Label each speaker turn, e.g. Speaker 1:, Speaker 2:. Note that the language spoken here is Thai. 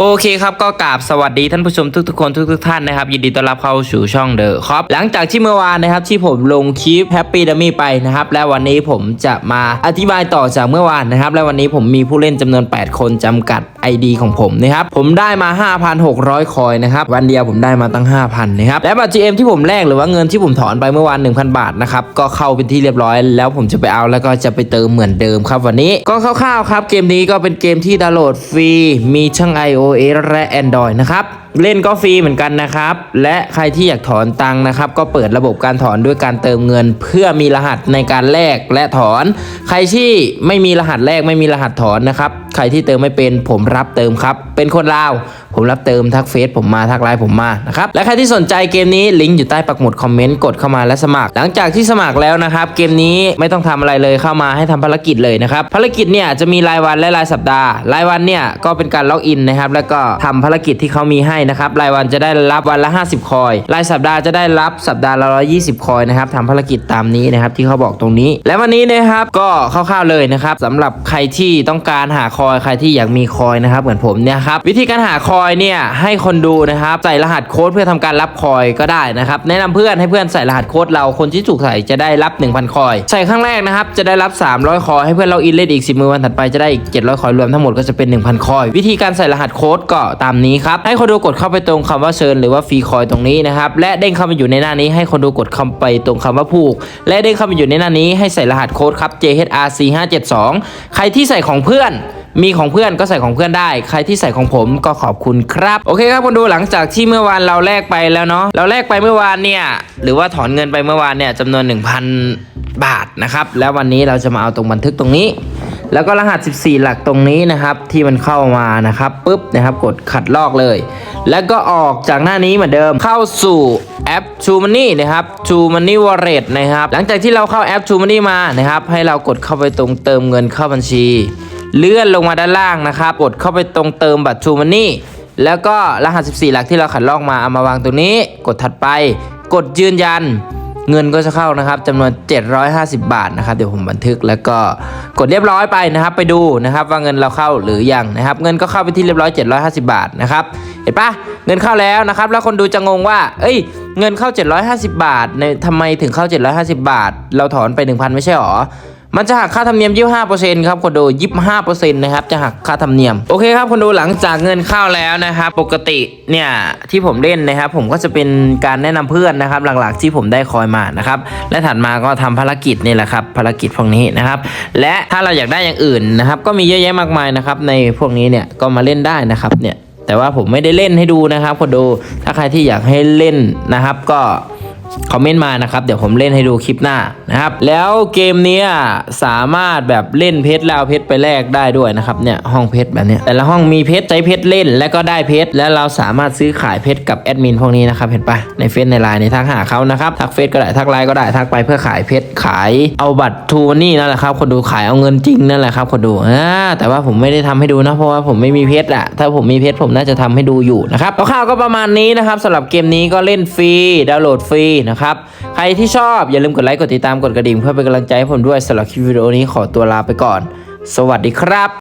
Speaker 1: โอเคครับก็กราบสวัสดีท่านผู้ชมทุกๆคนทุกๆท่านนะครับยินดีต้อนรับเข้าสู่ช่องเดอะครับหลังจากที่เมื่อวานนะครับที่ผมลงคลิปแฮปปี้ดัมมี่ไปนะครับและวันนี้ผมจะมาอธิบายต่อจากเมื่อวานนะครับและวันนี้ผมมีผู้เล่นจำนวน 8 คนจำกัด ID ของผมนะครับผมได้มา 5,600 คอยนะครับวันเดียวผมได้มาตั้ง 5,000นะครับและบัตร GM ที่ผมแลกหรือว่าเงินที่ผมถอนไปเมื่อวาน 1,000 บาทนะครับก็เข้าเป็นที่เรียบร้อย แล้วผมจะไปเอาแล้วก็จะไปเติมเหมือนเดิมครับวันนี้ก็คร่าวๆครับเกมนี้ก็เป็นเกมที่ดาวน์โหลดฟรีมีทั้ง iOS และ Android นะครับ เล่นก็ฟรีเหมือนกันนะครับ และใครที่อยากถอนตังค์นะครับ ก็เปิดระบบการถอนด้วยการเติมเงิน เพื่อมีรหัสในการแลกและถอน ใครที่ไม่มีรหัสแลกไม่มีรหัสถอนนะครับ ใครที่เติมไม่เป็นผมรับเติมครับ เป็นคนลาว ผมรับเติมทักเฟซผมมาทักไลน์ผมมานะครับและใครที่สนใจเกมนี้ลิงก์อยู่ใต้ปักหมุดคอมเมนต์กดเข้ามาและสมัคร หลังจากที่สมัครแล้วนะครับเกมนี้ไม่ต้องทำอะไรเลยเข้ามาให้ทำภารกิจเลยนะครับภารกิจเนี่ยจะมีรายวันและรายสัปดาห์ รายวันเนี่ยก็เป็นการล็อกอินนะครับแล้วก็ทำภารกิจที่เขามีให้นะครับรายวันจะได้รับวันละ 50 คอย รายสัปดาห์จะได้รับสัปดาห์ละ120 คอยนะครับทำภารกิจตามนี้นะครับที่เขาบอกตรงนี้ และวันนี้นะครับก็คร่าวๆเลยนะครับสำหรับใครที่ต้องการหาคอยใครที่อยากมีคอยนะครับเหมือนผมเนี่ยครับวิธีการหาคอยเนี่ยให้คนดูนะครับใส่รหัสโค้ดเพื่อทำการรับคอยก็ได้นะครับแนะนำเพื่อนให้เพื่อนใส่รหัสโค้ดเราคนที่ถูกใส่จะได้รับ 1,000 คอย ใส่ครั้งแรกนะครับจะได้รับ 300 คอยให้เพื่อนเราอินเล่นอีก 10 มือวันถัดไปจะได้อีก 700 คอยรวมทั้งหมดก็จะเป็น 1,000 คอย วิธีการใส่รหัสโค้ดก็ตามนี้ครับให้คนดูกดเข้าไปตรงคำว่าเชิญหรือว่าฟรีคอยตรงนี้นะครับและเด้งเข้ามาอยู่ในหน้านี้ให้คนดูกดเข้าไปตรงคำว่าผูก และเด้งเข้ามาอยู่ในหน้านี้ให้ใส่รหัสโค้ดครับ JHRC 572ใครที่ใส่ของเพื่อน มีของเพื่อนก็ใส่ของเพื่อนได้ ใครที่ใส่ของผมก็ขอบคุณครับโอเคครับคนดูหลังจากที่เมื่อวานเราแลกไปแล้วเนาะเราแลกไปเมื่อวานเนี่ยหรือว่าถอนเงินไปเมื่อวานเนี่ยจำนวน 1,000 บาทนะครับแล้ววันนี้เราจะมาเอาตรงบันทึกตรงนี้ แล้วก็รหัส 14 หลักตรงนี้นะครับที่มันเข้ามานะครับปุ๊บนะครับกดขัดลอกเลย แล้วก็ออกจากหน้านี้เหมือนเดิมเข้าสู่แอป True Money นะครับ True Money Wallet นะครับหลังจากที่เราเข้าแอป True Money มานะครับให้เรากดเข้าไปตรงเติมเงินเข้าบัญชี เลื่อนลงมาด้านล่างนะครับกดเข้าไปตรงเติมบัตร True Money แล้วก็รหัส 14 หลักที่เราขัดลอกมาเอามาวางตรงนี้ กดถัดไป กดยืนยัน เงินก็จะเข้านะครับจำนวน 750 บาทนะครับ เดี๋ยวผมบันทึกแล้วก็กดเรียบร้อยไปนะครับ ไปดูนะครับว่าเงินเราเข้าหรือยังนะครับ เงินก็เข้าไปที่เรียบร้อย 750 บาทนะครับ เห็นปะเงินเข้าแล้วนะครับ แล้วคนดูจะงงว่า เอ้ย เงินเข้า 750 บาทในทำไมถึงเข้า 750 บาท เราถอนไป 1,000 ไม่ใช่หรอ มันจะหักค่าธรรมเนียม 25%ครับคนดู 25%นะครับ จะหักค่าธรรมเนียม โอเคครับคนดูหลังจากเงินเข้าแล้วนะครับ ปกติเนี่ยที่ผมเล่นนะครับ ผมก็จะเป็นการแนะนำเพื่อนนะครับ หลักๆที่ผมได้คอยมานะครับ และถัดมาก็ทำภารกิจนี่แหละครับ ภารกิจพวกนี้นะครับ และถ้าเราอยากได้อย่างอื่นนะครับ ก็มีเยอะแยะมากมายนะครับ ในพวกนี้เนี่ย ก็มาเล่นได้นะครับเนี่ย แต่ว่าผมไม่ได้เล่นให้ดูนะครับคนดู ถ้าใครที่อยากให้เล่นนะครับ ก็ คอมเมนต์มานะครับ เดี๋ยวผมเล่นให้ดูคลิปหน้านะครับ แล้วเกมนี้สามารถแบบเล่นเพชรแล้วเพชรไปแลกได้ด้วยนะครับเนี่ยห้องเพชรแบบเนี้ยแต่ละห้องมีเพชรใช้เพชรเล่น แล้วก็ได้เพชรแล้วเราสามารถซื้อขายเพชรกับแอดมินพวกนี้นะครับเห็นปะในเฟซในไลน์ในทักหาเขานะครับทักเฟซก็ได้ทักไลน์ก็ได้ทักไปเพื่อขายเพชรขายเอาบัตรทูนี่นั่นแหละครับคนดูขายเอาเงินจริงนั่นแหละครับคนดูอ่าแต่ว่าผมไม่ได้ทำให้ดูนะเพราะว่าผมไม่มีเพชรอะถ้าผมมีเพชรผมน่าจะทำให้ดูอยู่นะครับคร่าวๆก็ประมาณนี้นะครับสำหรับเกมนี้ก็เล่นฟรีดาวน์โหลดฟรีนะครับ ใครที่ชอบอย่าลืมกดไลค์กดติดตามกดกระดิ่งเพื่อเป็นกำลังใจให้ผมด้วยสำหรับคลิปวิดีโอนี้ขอตัวลาไปก่อน สวัสดีครับ